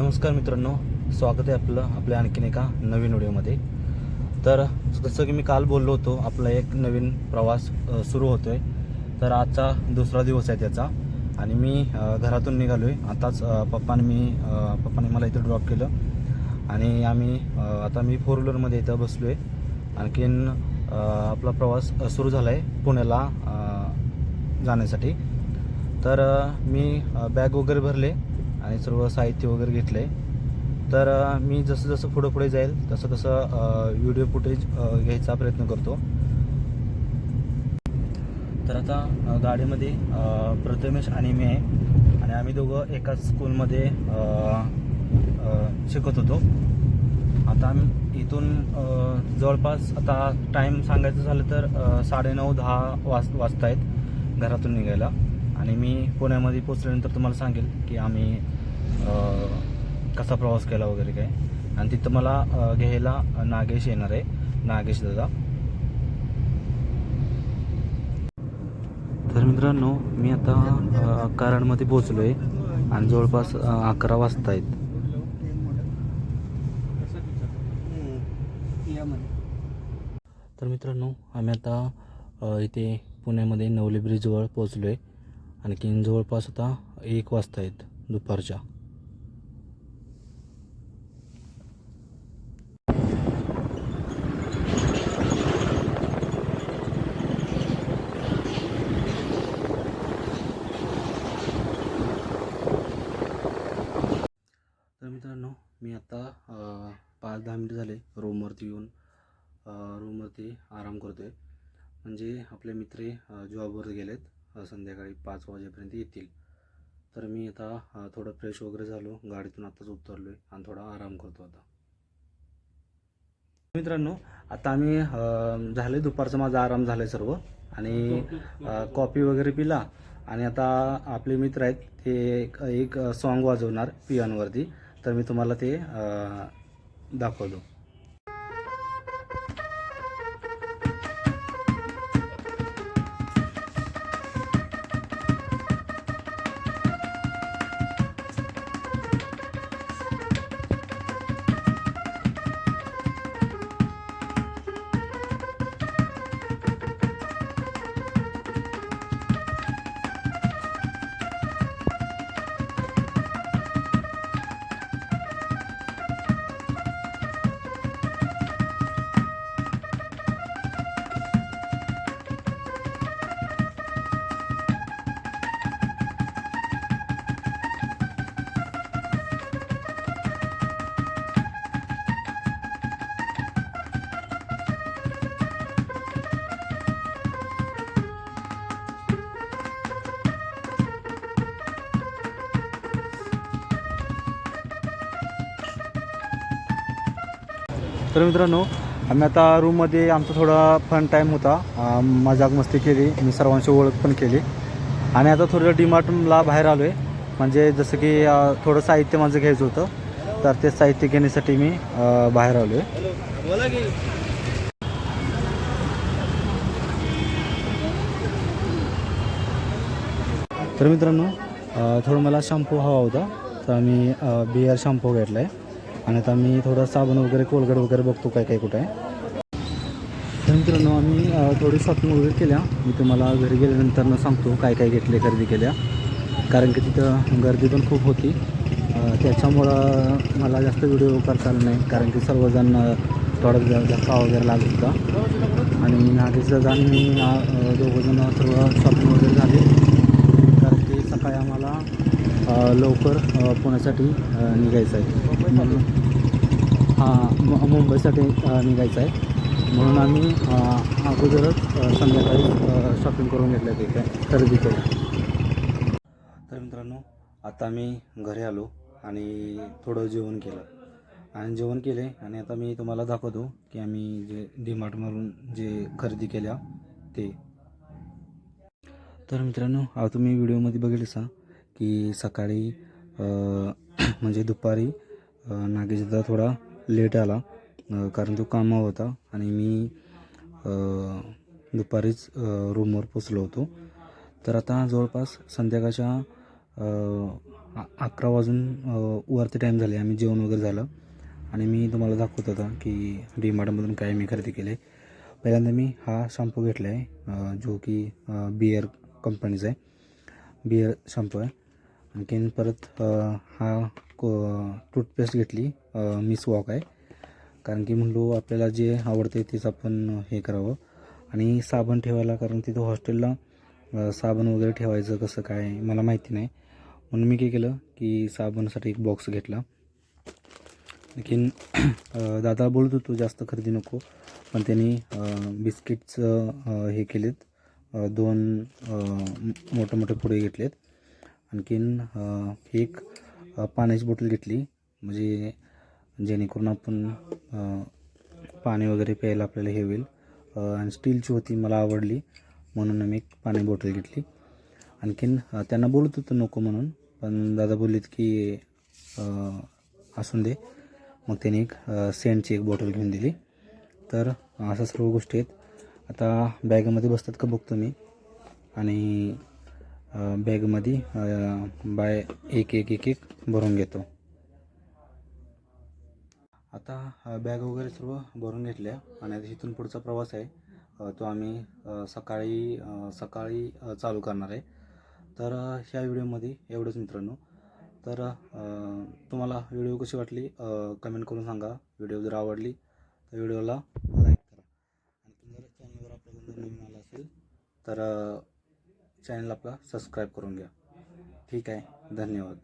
नमस्कार मित्रांनो स्वागत आहे आपलं आपल्या आणखीन एका नवीन व्हिडिओमध्ये. तर जसं की मी काल बोललो होतो आपला एक नवीन प्रवास सुरू होतो आहे तर आजचा दुसरा दिवस आहे त्याचा. आणि मी घरातून निघालो आहे आताच पप्पाने मी पप्पाने मला इथं ड्रॉप केलं. आणि आम्ही आता मी फोर व्हीलरमध्ये इथं बसलो आहे आणखीन आपला प्रवास सुरू झाला आहे पुण्याला जाण्यासाठी. तर मी बॅग वगैरे भरले. आणि सर्व साहित्य वगैरे घेतले तर मी जसं जसं पुढं पुढे जाईल तसं तसं व्हिडिओ फुटेज घ्यायचा प्रयत्न करतो. तर आता गाडीमध्ये प्रथमेश आणि मी आहे. आणि आम्ही दोघं एकाच स्कूलमध्ये शिकत होतो. आता आम्ही इथून जवळपास आता टाईम सांगायचं झालं तर साडे साडेनऊ दहा वाज वाजता आहेत घरातून निघायला. आणि मी पुण्यामध्ये पोचल्यानंतर तुम्हाला सांगेल की आम्ही कसा प्रवास केला वगैरे काय. आणि तिथं मला घ्यायला नागेश येणार आहे. नागेश दादा. तर मित्रांनो मी आता अ, कराडमध्ये पोचलो आहे आणि जवळपास अकरा वाजता आहेत. तर मित्रांनो आम्ही आता इथे पुण्यामध्ये नवली ब्रिजजवळ पोचलो आहे आणखीन जवळपास आता एक वाजता आहेत दुपारच्या. तर मित्रांनो मी आता पाच दहा मिनिटं झाले रूमवरती येऊन. रूमवरती आराम करतो आहे म्हणजे आपले मित्र जॉबवर गेलेत. संध्याकाळी पाच वाजेपर्यंत येतील. तर मी आता थोडं फ्रेश वगैरे झालो गाडीतून आत्ताच उतरलो आहे आणि थोडा आराम करतो आता. मित्रांनो आता आम्ही झाले दुपारचं माझा आराम झाला आहे सर्व आणि कॉफी वगैरे पिला आणि आता आपले मित्र आहेत ते एक एक सॉन्ग वाजवणार पियानवरती. तर मी तुम्हाला ते दाखवतो. तर मित्रांनो आम्ही आता रूममध्ये आमचा थोडा फन टाईम होता. मजाक मस्ती केली. मी सर्वांशी ओळख पण केली. आणि आता थोडं डीमार्टला बाहेर आलो आहे म्हणजे जसं की थोडं साहित्य माझं घ्यायचं होतं. तर ते साहित्य घेण्यासाठी मी बाहेर आलो आहे तर मित्रांनो थोडं मला शॅम्पू हवा होता. तर मी बी आर शॅम्पू घेतला आहे आणि आता मी थोडं साबण वगैरे कोलगेट वगैरे बघतो काय काय कुठं आहे. तर मित्रांनो आम्ही थोडी शॉपिंग वगैरे केल्या. मी तुम्हाला घरी गेल्यानंतर सांगतो काय काय घेतले खरेदी केल्या. कारण की तिथं गर्दी पण खूप होती. त्याच्यामुळं मला जास्त व्हिडिओ करता आला नाही. कारण की सर्वजण थोडा धक्का वगैरे लागत होता. आणि नागेशचा जाण मी दोघंजण सर्व शॉपिंग वगैरे झाली. कारण की सकाळी आम्हाला लवकर पुण्यासाठी निघायचं आहे. म्हणून हां मुंबईसाठी निघायचं आहे. म्हणून आम्ही अगोदरच संध्याकाळी शॉपिंग करून घेतलं ते काय खरेदी केलं तर मित्रांनो आता मी घरी आलो आणि थोडं जेवण केलं. आणि जेवण केले आणि आता मी तुम्हाला दाखवतो की आम्ही जे डीमार्टमधून जे खरेदी केल्या ते. तर मित्रांनो आता तुम्ही व्हिडिओमध्ये बघितलं की सकाळी म्हणजे दुपारी नागेशदा थोडा लेट आला कारण तो कामावर होता आणि मी दुपारीच रूमवर पोचलो होतो. तर आता जवळपास संध्याकाळच्या अकरा वाजून वरती टाईम झाले. आम्ही जेवण वगैरे झालं. आणि मी तुम्हाला दाखवत होता की डी मार्टमधून काय मी खरेदी केले. पहिल्यांदा मी हा शॅम्पू घेतला आहे जो की बिअर कंपनीचा आहे. बिअर शॅम्पू आहे. आणखीन परत हा को टूथपेस्ट घेतली मिस वॉक आहे. कारण की म्हणलो आपल्याला जे आवडते तेच आपण हे करावं. आणि साबण ठेवायला कारण तिथं हॉस्टेलला साबण वगैरे ठेवायचं कसं काय मला माहिती नाही. म्हणून मी काय केलं की साबणासाठी एक बॉक्स घेतला. आणखीन दादा बोलत होतो जास्त खरेदी नको. पण त्यांनी बिस्किटचं हे केलेत. दोन मोठे मोठे पुढे घेतलेत. आणखीन एक पाण्याची बॉटल घेतली. म्हणजे जेणेकरून आपण पाणी वगैरे प्यायला आपल्याला हे होईल. आणि स्टीलची होती मला आवडली. म्हणून मी एक पाणी बॉटल घेतली. आणखीन त्यांना बोलत होतं नको म्हणून. पण दादा बोललेत की असून दे. मग त्यांनी एक सेंटची एक बॉटल घेऊन दिली. तर अशा सर्व गोष्टी आहेत. आता बॅगमध्ये बसतात का बघतो मी. आणि बॅगमध्ये बाय एक एक एक एक भरून घेतो. आता बॅग वगैरे सर्व भरून घेतल्या आणि आता इथून पुढचा प्रवास आहे. तो आम्ही सकाळी सकाळी चालू करणार आहे. तर ह्या व्हिडिओमध्ये एवढंच मित्रांनो. तर तुम्हाला व्हिडिओ कशी वाटली कमेंट करून सांगा. व्हिडिओ जर आवडली तर व्हिडिओला लाईक करा. आणि तुम्ही जर चॅनलवर आपल्याला नवीन आला असेल तर चॅनल आपला सबस्क्राईब करून घ्या. ठीक आहे. धन्यवाद.